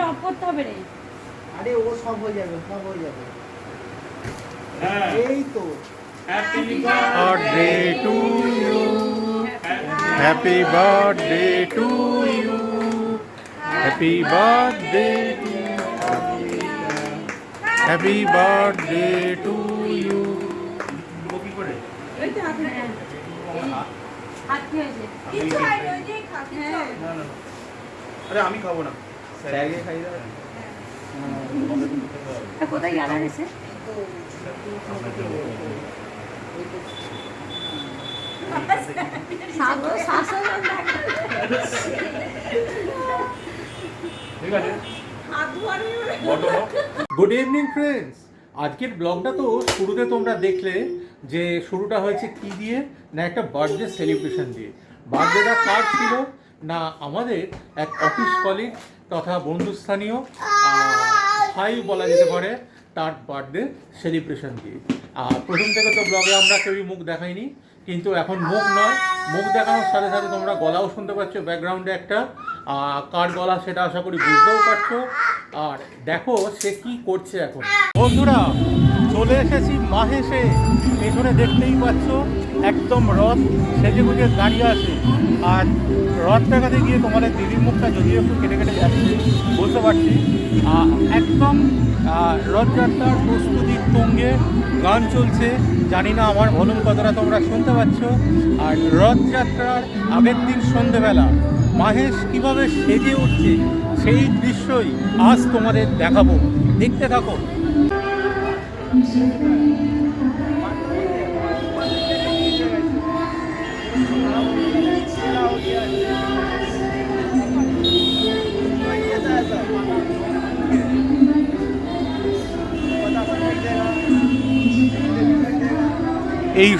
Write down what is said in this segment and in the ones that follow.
Top করতে হবে রে। আরে ও সব হয়ে যাবে সব হয়ে যাবে। হ্যাঁ। এই তো। Happy birthday to you happy birthday to you happy birthday to happy birthday to you আমি খাব না। স্যারকে দাও। কোথায় গেল গেছে গুড ইভিনিং ফ্রেন্ডস আজকের ব্লগটা তো শুরুতে তোমরা দেখলে যে শুরুটা হয়েছে কি দিয়ে? না একটা বার্থডে সেলিব্রেশন দিয়ে। বার্থডেটা কার ছিল? না আমাদের এক অফিস কলিগ তথা বন্ধুস্থানীয় ভাই বলা যেতে পারে, তার বার্থডে সেলিব্রেশন দিয়ে আর প্রথম থেকে তো ব্লগে আমরা কেউই মুখ দেখাইনি, কিন্তু এখন মুখ নয়, মুখ দেখানোর সাথে সাথে তোমরা গলাও শুনতে পাচ্ছ ব্যাকগ্রাউন্ডে একটা কার গলা সেটা আশা করি বুঝতেও পারছ। আর দেখো সে কি করছে এখন। বন্ধুরা চলে এসেছি মাহেশে পেছনে দেখতেই পাচ্ছ, একদম রথ সেজে গুজে দাঁড়িয়ে আছে। আর রথ দেখাতে গিয়ে তোমাদের দিদির মুখটা যদিও একটু কেটে কেটে যাচ্ছে, বলতে পারছি। একদম রথযাত্রার প্রস্তুতির তুঙ্গে গান চলছে। জানি না আমার ভলুম কতটা তোমরা শুনতে পাচ্ছ। আর রথযাত্রার আগের দিন সন্ধেবেলা মাহেশ কীভাবে সেজে উঠছে সেই দৃশ্যই আজ তোমাদের দেখাবো। দেখতে থাকো। এই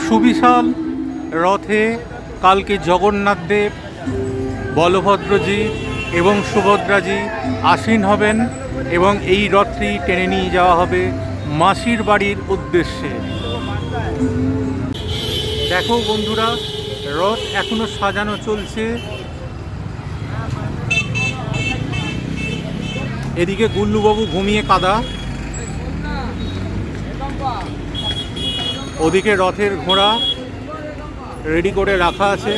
সুবিশাল রথে কালকে জগন্নাথ দেব, বলভদ্রজি এবং সুভদ্রাজি আসীন হবেন এবং এই রথটি টেনে নিয়ে যাওয়া হবে। মাসির বাড়ির উদ্দেশ্যে। দেখো বন্ধুরা, রথ এখনও সাজানো চলছে। এদিকে গুল্লুবাবু ঘুমিয়ে কাদা। ওদিকে রথের ঘোড়া রেডি করে রাখা আছে।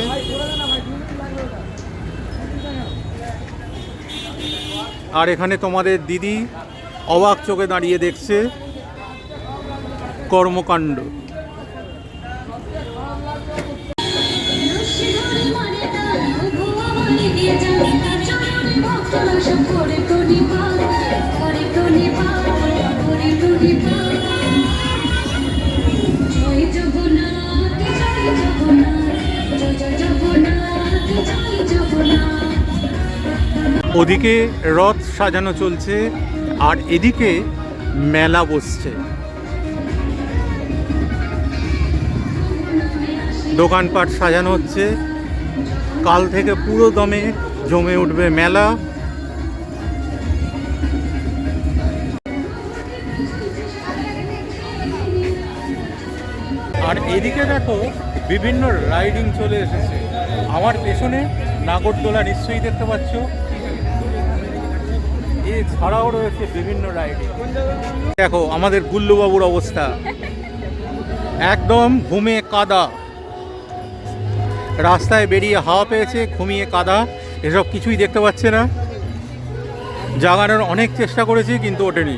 আর এখানে তোমাদের দিদি অবাক চোখে দাঁড়িয়ে দেখছে। কর্মকাণ্ড। ওদিকে রথ সাজানো চলছে আর এদিকে মেলা বসছে। দোকানপাট সাজানো হচ্ছে। কাল থেকে পুরো দমে জমে উঠবে মেলা। আর এদিকে দেখো বিভিন্ন রাইডিং চলে এসেছে। আমার পেছনে নাগরদোলা নিশ্চয়ই দেখতে পাচ্ছ। এছাড়াও রয়েছে বিভিন্ন রাইডিং। দেখো আমাদের গুল্লুবাবুর অবস্থা। একদম ঘুমে কাদা। রাস্তায় বেরিয়ে হাওয়া পেয়েছে, ঘুমিয়ে কাদা, এসব কিছুই দেখতে পাচ্ছে না। জাগানোর অনেক চেষ্টা করেছি, কিন্তু ওঠেনি।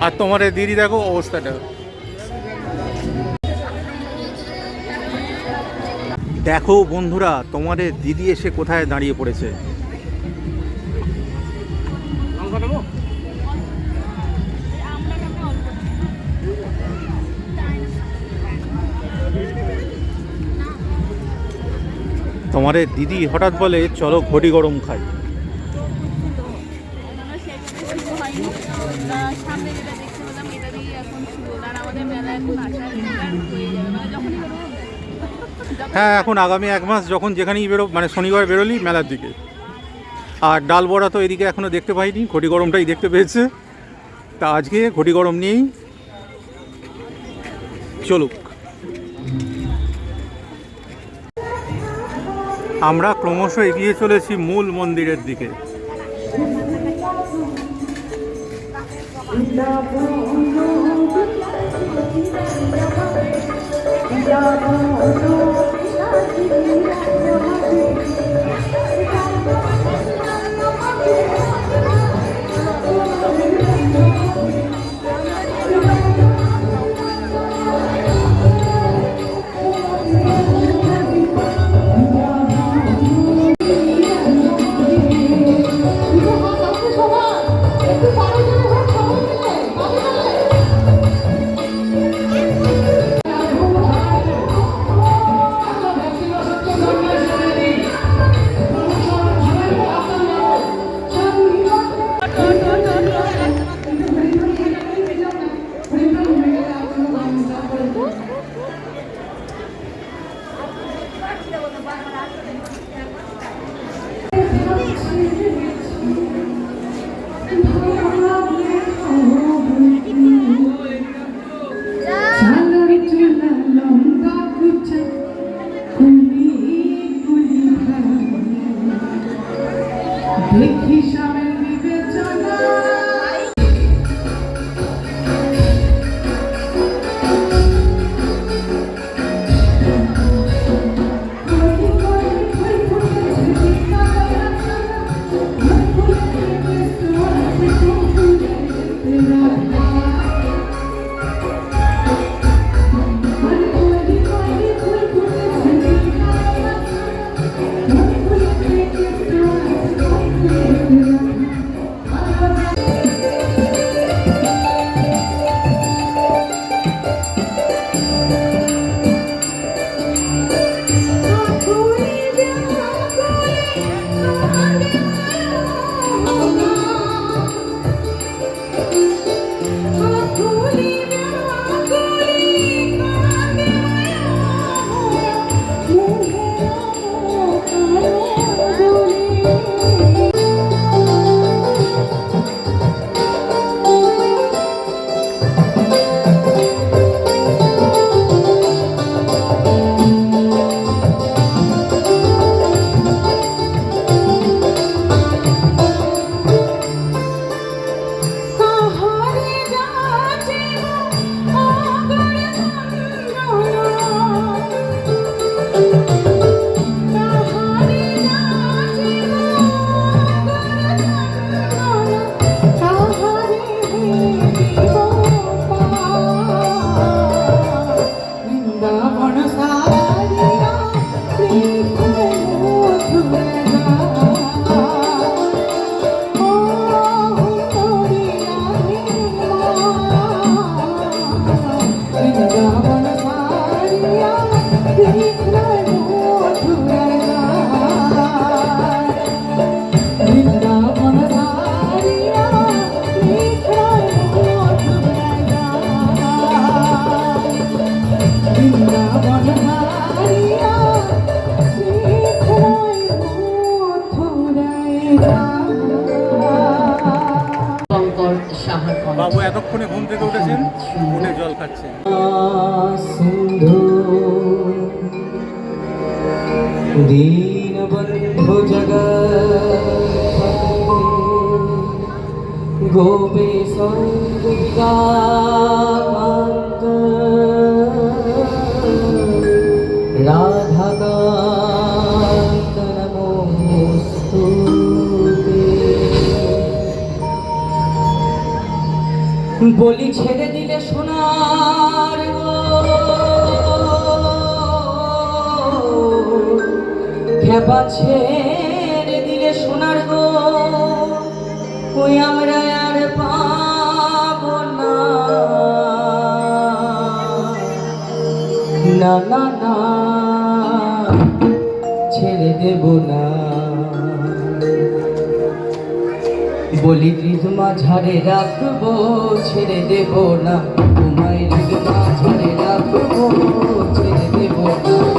আর তোমার দিদি দেখো অবস্থাটা। দেখো বন্ধুরা, তোমাদের দিদি এসে কোথায় দাঁড়িয়ে পড়েছে। তোমাদের দিদি হঠাৎ বলে, চলো ঘটি গরম খাই। হ্যাঁ এখন আগামী এক মাস যখন যেখানেই বেরো মানে শনিবার বেরোলি মেলার দিকে। আর ডাল বড়া তো এদিকে এখনও দেখতে পাইনি ঘটি গরমটাই দেখতে পেয়েছে। তা আজকে ঘটি গরম নিয়েই চলুক। আমরা ক্রমশ এগিয়ে চলেছি মূল মন্দিরের দিকে। পাছে দিলে সোনার গো, ওই আমরা আর পাব না। না না না, ছেড়ে দেব না। বলি রিজমা ঝাড়ে রাখব, ছেড়ে দেব না। তোমায় রিজমা ঝাড়ে রাখব, ছেড়ে দেব না।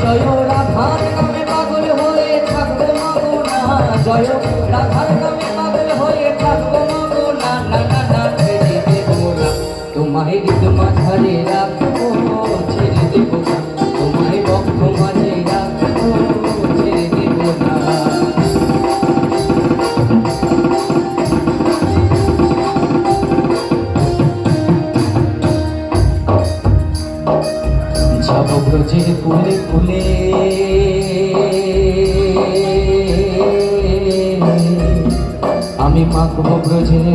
জয় রাধার নামে পাগল হয়ে থাকব মাগো না জয় রাধার ফুলে ফুলে আমি মাখব ব্রজের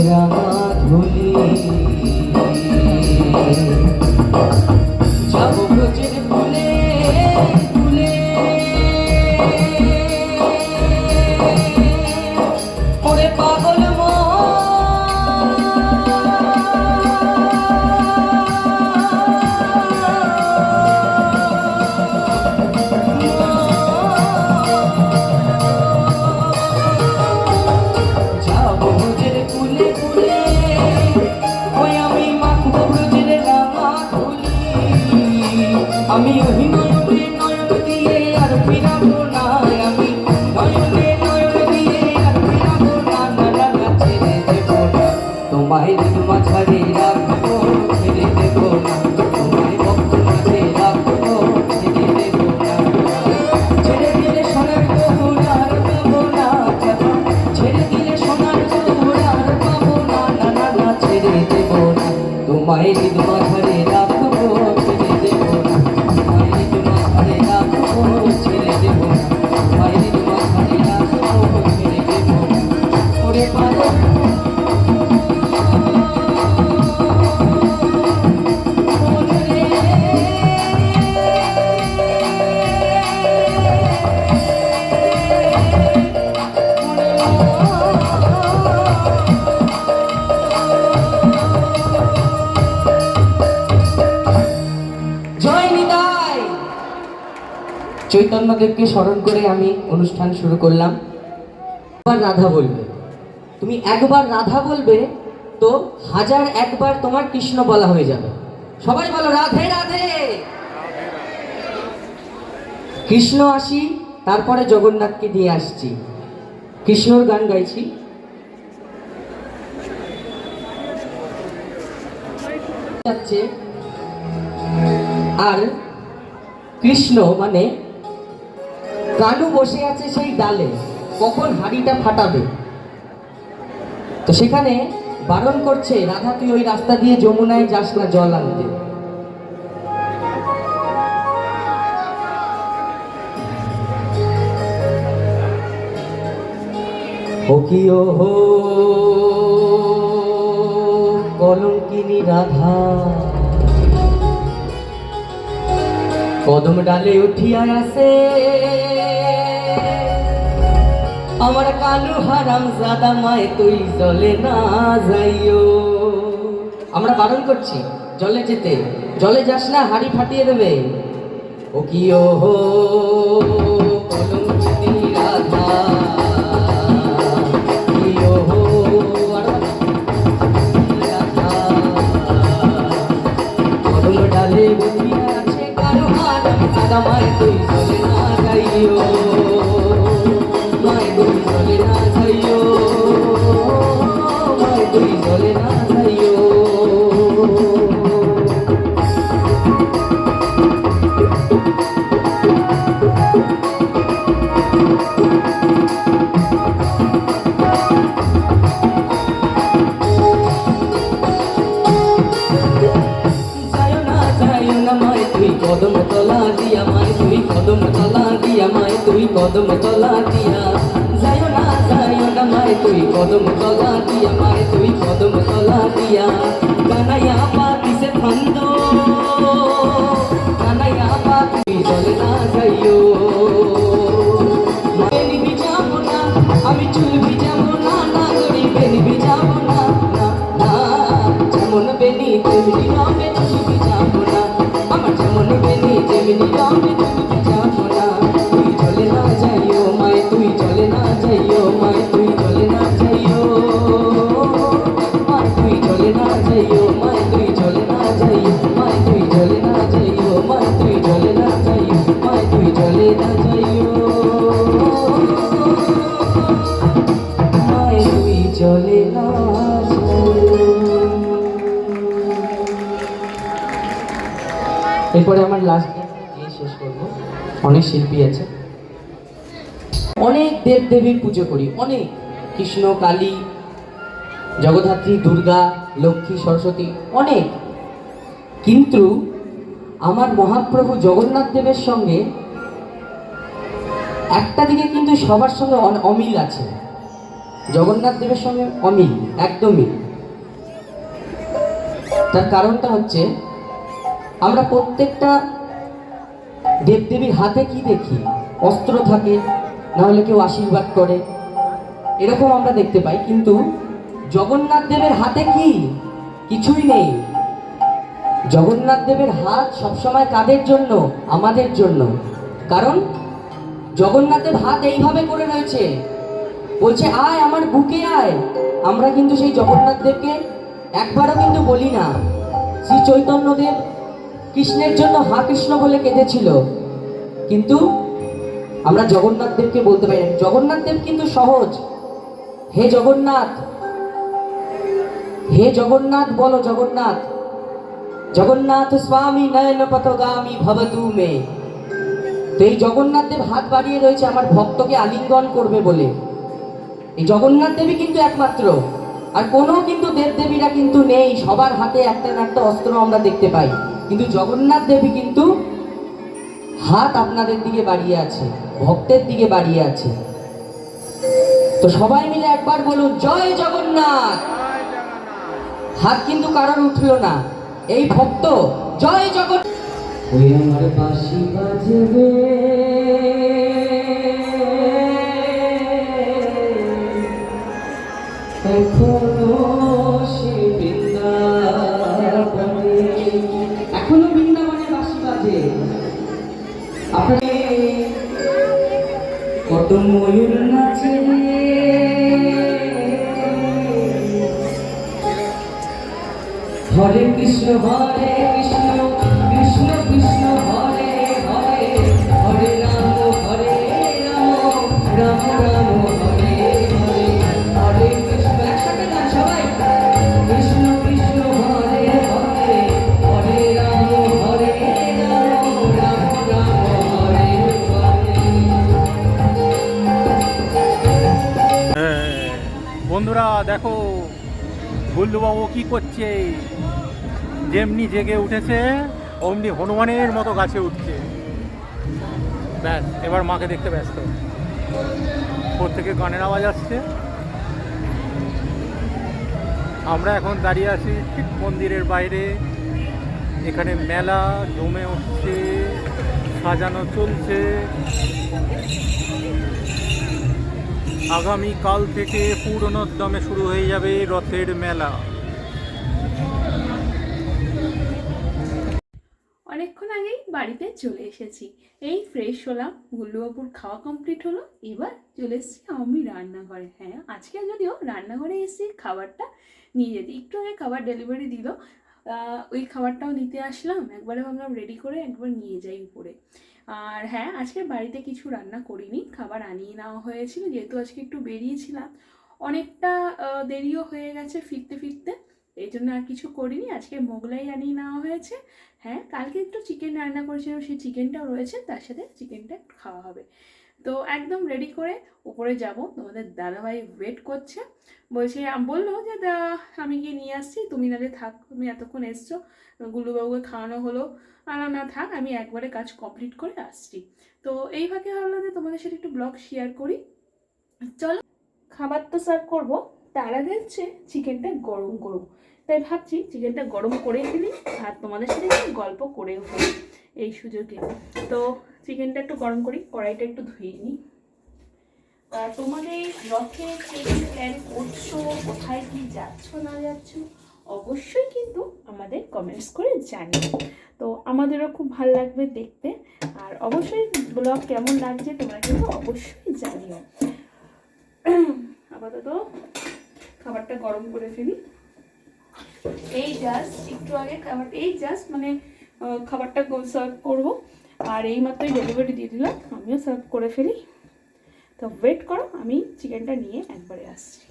না না ছেড়ে তোমায় হৃদ মাঝারে চৈতন্যদেবকে স্মরণ করে আমি অনুষ্ঠান শুরু করলাম। একবার রাধা বলবে, তুমি একবার রাধা বলবে তো হাজার একবার তোমার কৃষ্ণ বলা হয়ে যাবে। সবাই বলো, রাধে রাধে। কৃষ্ণ আসি, তারপরে জগন্নাথকে দিয়ে আসছি। কৃষ্ণর গান গাইছি। আর কৃষ্ণ মানে কানু বসে আছে সেই ডালে, কখন হাড়িটা ফাটাবে? তো সেখানে বারণ করছে, রাধা, তুই ওই রাস্তা দিয়ে যমুনায় যাস না জল আনতে। কলঙ্কিনী রাধা। কদম ডালে উঠিয়া আসে আমার কালু হারাম জাদা মায় তুই জলে না যাইও। আমরা বারণ করছি, জলে যেতে। জলে যাস না, হাড়ি ফাটিয়ে দেবে। ও কি ও রাধা। আছে? কারও হারাম সাদা মায় তুই চলে না যাইও। কদম তলা দিয়া মায় তুই কদম তলা কদম তলা দিয়া। যাইও না যাইও না মায় তুই কদম তলা দিয়া, মায় তুই কদম তলা দিয়া। কানাইয়া পাতিছে ফান্দ কানাইয়া পাতি চলে না যাইও। আমি অনেক শিল্পী আছে। অনেক দেব দেবীর পুজো করি। অনেক। কৃষ্ণ, কালী, জগদ্ধাত্রী, দুর্গা, লক্ষ্মী, সরস্বতী, অনেক। কিন্তু আমার মহাপ্রভু জগন্নাথ দেবের সঙ্গে একটা দিকে কিন্তু সবার সঙ্গে অমিল আছে। জগন্নাথ দেবের সঙ্গে অমিল, একদমই। তার কারণটা হচ্ছে আমরা প্রত্যেকটা দেবদেবীর হাতে কি দেখি? অস্ত্র থাকে, নাহলে কেউ আশীর্বাদ করে। এরকম আমরা দেখতে পাই, কিন্তু জগন্নাথ দেবের হাতে কি? কিছুই নেই। জগন্নাথ দেবের হাত সবসময় কাদের জন্য? আমাদের জন্য। কারণ জগন্নাথের হাত এইভাবে করে রয়েছে। বলছে, আয়, আমার বুকে আয়। আমরা কিন্তু সেই জগন্নাথ দেবকে একবারও কিন্তু বলি না। শ্রী চৈতন্যদেব কৃষ্ণের জন্য হা কৃষ্ণ বলে কেঁদেছিল। কিন্তু আমরা জগন্নাথ দেবকে বলতে পারি জগন্নাথ দেব কিন্তু সহজ। হে জগন্নাথ হে জগন্নাথ বলো জগন্নাথ জগন্নাথ স্বামী নয়ন পথগামী ভবতু মে। তো এই জগন্নাথ দেব হাত বাড়িয়ে রয়েছে আমার ভক্তকে আলিঙ্গন করবে বলে। এই জগন্নাথ দেবী কিন্তু একমাত্র। আর কোনো কিন্তু দেবদেবীরা কিন্তু নেই। সবার হাতে একটা না একটা অস্ত্র আমরা দেখতে পাই। কিন্তু জগন্নাথ দেবী কিন্তু হাত আপনাদের দিকে বাড়িয়ে আছে, ভক্তের দিকে বাড়িয়ে আছে। তো সবাই মিলে একবার বলুন, জয় জগন্নাথ! হাত কিন্তু কারোর উঠল না। এই ভক্ত, জয় জগন্নাথ! ময়ূর নাচে। হরে কৃষ্ণ হরে কৃষ্ণ কৃষ্ণ কৃষ্ণ, হরে হরে হরে রাম হরে রাম রাম দেখো, গুল্লুবাবু কি করছে? যেমনি জেগে উঠেছে, অমনি হনুমানের মতো গাছে উঠছে। ব্যাস, এবার মাকে দেখতে ব্যস্ত। থেকে গানের আওয়াজ আসছে। আমরা এখন দাঁড়িয়ে আছি ঠিক মন্দিরের বাইরে। এখানে মেলা জমে উঠছে, সাজানো চলছে। আগামী কাল থেকে পূর্ণোদ্যমে শুরু হয়ে যাবে রথের মেলা। অনেকক্ষণ আগেই বাড়িতে চলে এসেছি। এই ফ্রেশ হলাম, গুল্লুবাবুর খাওয়া কমপ্লিট হলো, এবার চলে এসেছি আমি রান্নাঘরে। হ্যাঁ আজকে যদিও রান্নাঘরে এসেছি খাবারটা নিয়ে যেতে। একটু আগে খাবার ডেলিভারি দিল ওই খাবারটাও নিতে আসলাম, একবারে ভাবলাম রেডি করে একবার নিয়ে যাই উপরে। আর হ্যাঁ আজকে বাড়িতে কিছু রান্না করিনি, খাবার আনিয়ে নেওয়া হয়েছিল, যেহেতু আজকে একটু বেরিয়েছিলাম। অনেকটা দেরিও হয়ে গেছে ফিরতে ফিরতে, এই জন্য আর কিছু করিনি, আজকে মোগলাই আনিয়ে নেওয়া হয়েছে। হ্যাঁ কালকে একটু চিকেন রান্না করেছিলাম, সেই চিকেনটাও রয়েছে, তার সাথে চিকেনটা খাওয়া হবে। তো একদম রেডি করে উপরে যাব। তোমাদের দাদাভাই ওয়েট করছে। বলছে, বলল যে, দা, আমি গিয়ে নিয়ে আসছি। তুমি নাহলে থাক, তুমি এতক্ষণ এসছো। গুলুবাবুকে খাওয়ানো হলো। আর না থাক, আমি একবারে কাজ কমপ্লিট করে আসছি। তো এই ফাঁকে ভাবলাম যে, তোমাদের সাথে একটু ব্লগ শেয়ার করি। চলো, খাবার তো সার্ভ করব। তার আগে হচ্ছে চিকেনটা গরম করব। তাই ভাবছি চিকেনটা গরম করে ফেলি। আর তোমাদের সাথে গল্প করেও ফেলি। এই সুযোগে। তো চিকেনটা একটু গরম করি, কড়াইটা একটু ধুয়ে নিই। তোমাদের রথে কে প্ল্যান করছ, কোথায় কি যাচ্ছ, না যাচ্ছ, অবশ্যই কিন্তু আমাদের কমেন্টস করে জানিও। তো আমাদেরও খুব ভালো লাগবে দেখতে। আর অবশ্যই ব্লগ কেমন লাগছে তোমরা কিন্তু অবশ্যই জানিও। আপাতত খাবারটা গরম করে ফেলি। এই জাস্ট একটু আগে খাবার, এই জাস্ট মানে খাবারটা সার্ভ করব। আর এই মাত্রই ডেলিভারি দিয়ে দিলাম। আমিও সার্ভ করে ফেলি। তো ওয়েট করো, আমি চিকেনটা নিয়ে একবারে আসছি।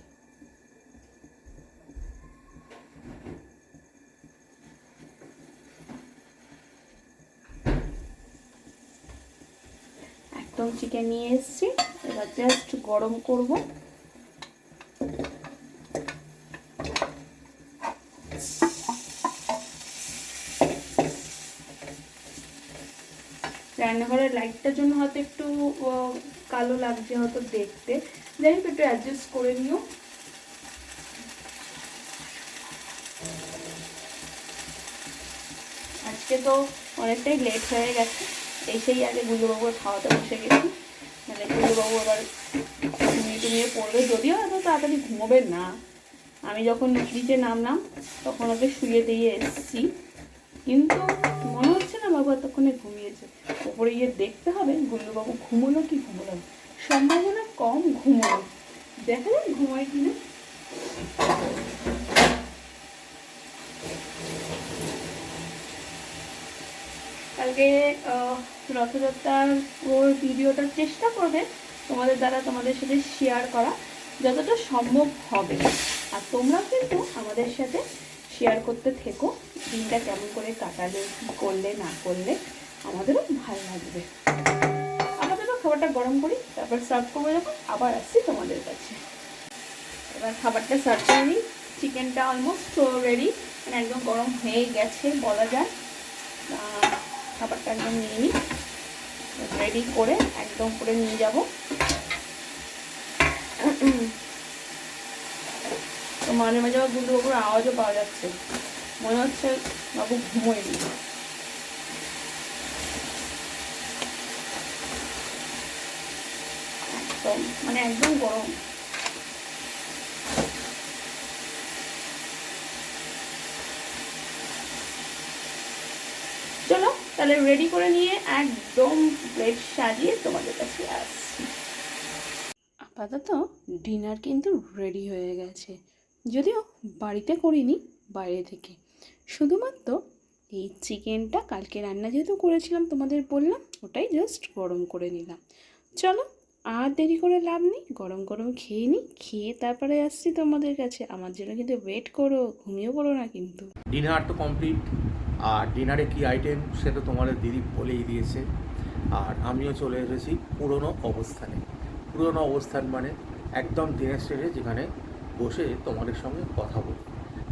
একদম চিকেন নিয়ে এসছি। এবার জাস্ট গরম করব। রান্নাঘরের লাইটটার জন্য হয়তো একটু কালো লাগছে হয়তো দেখতে। যাই হোক, একটু অ্যাডজাস্ট করে নিও। আজকে তো অনেকটাই লেট হয়ে গেছে। এসেই আগে গুল্লুবাবুর খাওয়াতে বসে গেছি। মানে গুল্লুবাবু আবার ঘুমিয়ে টুমিয়ে পড়বে। যদিও এত তাড়াতাড়ি ঘুমোবে না। আমি যখন নিচে নামলাম, তখন ওকে শুয়ে দিয়ে এসেছি। কিন্তু মনে বাবু এতক্ষণে ঘুমিয়েছে। ওপরে গিয়ে দেখতে হবে গুল্লুবাবু ঘুমোলো কি ঘুমোলো সম্ভাবনা কম ঘুমোলো। দেখা যাক ঘুমায় কিনা কালকে রথযাত্রার ওর ভিডিওটার চেষ্টা করবে তোমাদের দ্বারা তোমাদের সাথে শেয়ার করা, যতটা সম্ভব হবে। আর তোমরা কিন্তু আমাদের সাথে শেয়ার করতে থেকো। দিনটা কেমন করে কাটালে, কী করলে, না করলে, আমাদেরও ভালো লাগবে। আমাদের খাবারটা গরম করি, তারপর সার্ভ করব যখন, আবার আসছি তোমাদের কাছে। এবার খাবারটা সার্ভ করে নিই। চিকেনটা অলমোস্ট রেডি মানে একদম গরম হয়ে গেছে, বলা যায়। খাবারটা একদম নিয়ে নিই। রেডি করে একদম করে নিয়ে যাব। মাঝে মাঝে আবার গুঁড়ো গুঁড়ো আওয়াজও পাওয়া যাচ্ছে। মনে হচ্ছে বাবু ঘুমোয়নি। একদম মানে একদম গরম। চলো, তাহলে রেডি করে নিয়ে একদম প্লেট সাজিয়ে তোমাদের কাছে আসছি। আপাতত ডিনার কিন্তু রেডি হয়ে গেছে। যদিও বাড়িতে করিনি বাইরে থেকে। শুধুমাত্র এই চিকেনটা কালকে রান্না যেহেতু করেছিলাম তোমাদের বললাম, ওটাই জাস্ট গরম করে নিলাম। চলো, আর দেরি করে লাভ নেই, গরম গরম খেয়ে নিই খেয়ে তারপরে আসছি তোমাদের কাছে। আমার জন্য কিন্তু ওয়েট করো ঘুমিয়ে পড়ো না কিন্তু। ডিনার তো কমপ্লিট আর ডিনারে কি আইটেম সেটা তোমাদের দিদি বলেই দিয়েছে। আর আমিও চলে এসেছি পুরনো অবস্থানে। পুরনো অবস্থান মানে একদম দিনের শেষে যেখানে বসে তোমাদের সঙ্গে কথা বলি।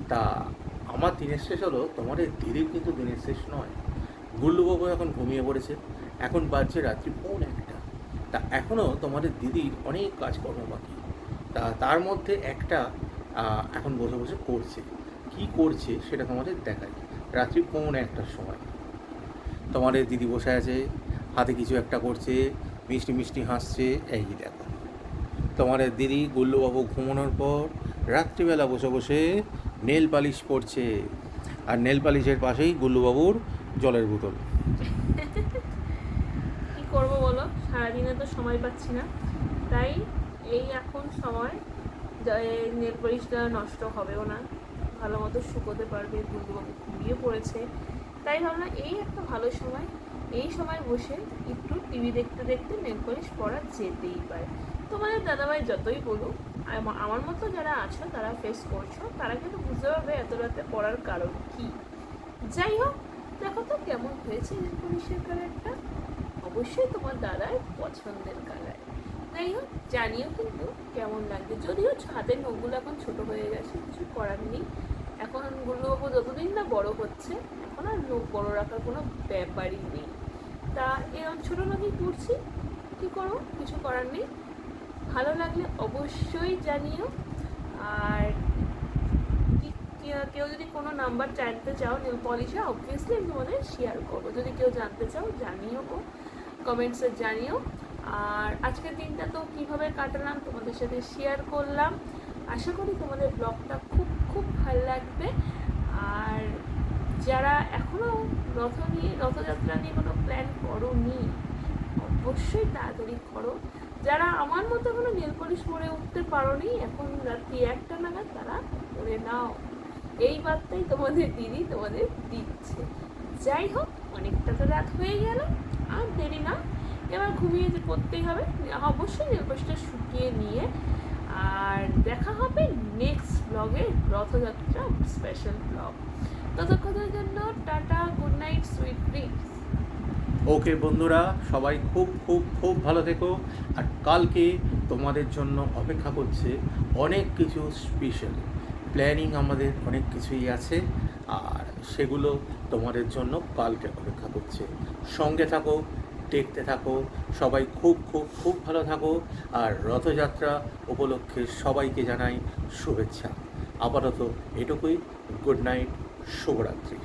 তা আমার দিনের শেষ হলো, তোমাদের দিদির কিন্তু দিনের শেষ নয়। গুল্লুবাবু এখন ঘুমিয়ে পড়েছে। এখন বাজছে রাত্রি পৌন একটা। তা এখনও তোমাদের দিদির অনেক কাজকর্ম বাকি। তা তার মধ্যে একটা এখন বসে বসে করছে। কি করছে সেটা তোমাদের দেখাই। রাত্রি পৌনে একটার সময়। তোমাদের দিদি বসে আছে, হাতে কিছু একটা করছে, মিষ্টি মিষ্টি হাসছে, এই দেখো। তোমাদের দিদি, গুল্লুবাবু ঘুমানোর পর রাত্রিবেলা বসে বসে নেল পালিশ করছে। আর নেল পালিশের পাশেই গুল্লুবাবুর জলের বোতল। কি করব বলো? সারাদিনে তো সময় পাচ্ছি না। তাই এই এখন সময় নেল পলিশটা নষ্ট হবেও না। ভালো মতো শুকোতে পারবে, গুল্লুবাবু ঘুমিয়ে পড়েছে। তাই ভাবলাম এই একটা ভালো সময়, এই সময় বসে একটু টিভি দেখতে দেখতে নেল পলিশ পরা যেতেই পারে। তোমাদের দাদাভাই যতই বলুক আমার মতো যারা আছো, তারা ফেস করছ, তারা কিন্তু বুঝতে পারবে এত রাতে পড়ার কারণ কি। যাই হোক, দেখো তো কেমন হয়েছে পলিশের কালারটা। অবশ্যই তোমার দাদার পছন্দের কালার। যাই হোক, জানিও কিন্তু কেমন লাগবে যদিও হাতের নখগুলো এখন ছোট হয়ে গেছে, কিছু করার নেই। এখন গুলোবাবু যতদিন না বড় হচ্ছে, এখন আর নখ বড় রাখার কোনো ব্যাপারই নেই। তা এরকম ছোটো নখই তুলছি কী করব? কিছু করার নেই। ভালো লাগলে অবশ্যই জানিও। আর কেউ যদি কোনো নাম্বার জানতে চাও নেল পলিশে অবভিয়াসলি আমি তোমাদের শেয়ার করব। যদি কেউ জানতে চাও, জানিও কমেন্টসে জানিও। আর আজকের দিনটা তো কীভাবে কাটালাম, তোমাদের সাথে শেয়ার করলাম। আশা করি তোমাদের ব্লগটা খুব খুব ভালো লাগবে। আর যারা এখনও রথ নিয়ে, রথযাত্রা নিয়ে কোনো প্ল্যান করো নি অবশ্যই তাড়াতাড়ি করো। যারা আমার মতো কোনো নেল পলিশ পরে উঠতে পারোনি, এখন রাত্রি একটা নাগাদ তারা করে নাও। এই বার্তাই তোমাদের দিদি তোমাদের দিচ্ছে। যাই হোক, অনেকটা তো রাত হয়ে গেল, আর দেরি না। এবার ঘুমিয়ে যে করতেই হবে, অবশ্যই নেলপাশটা শুকিয়ে নিয়ে। আর দেখা হবে নেক্সট ব্লগে রথযাত্রা স্পেশাল ব্লগ ততক্ষণের জন্য tata good night sweet dreams okay বন্ধুরা, সবাই খুব খুব খুব ভালো থেকো। আর কালকে তোমাদের জন্য অপেক্ষা করছে অনেক কিছু স্পেশাল প্ল্যানিং আমাদের অনেক কিছুই আছে, আর সেগুলো তোমাদের জন্য কালকে অপেক্ষা করছে। সঙ্গে থাকো, দেখতে থাকো, সবাই খুব খুব খুব ভালো থাকো, আর রথযাত্রা উপলক্ষে সবাইকে জানাই শুভেচ্ছা। আপাতত এটুকুই গুড নাইট শুভরাত্রি।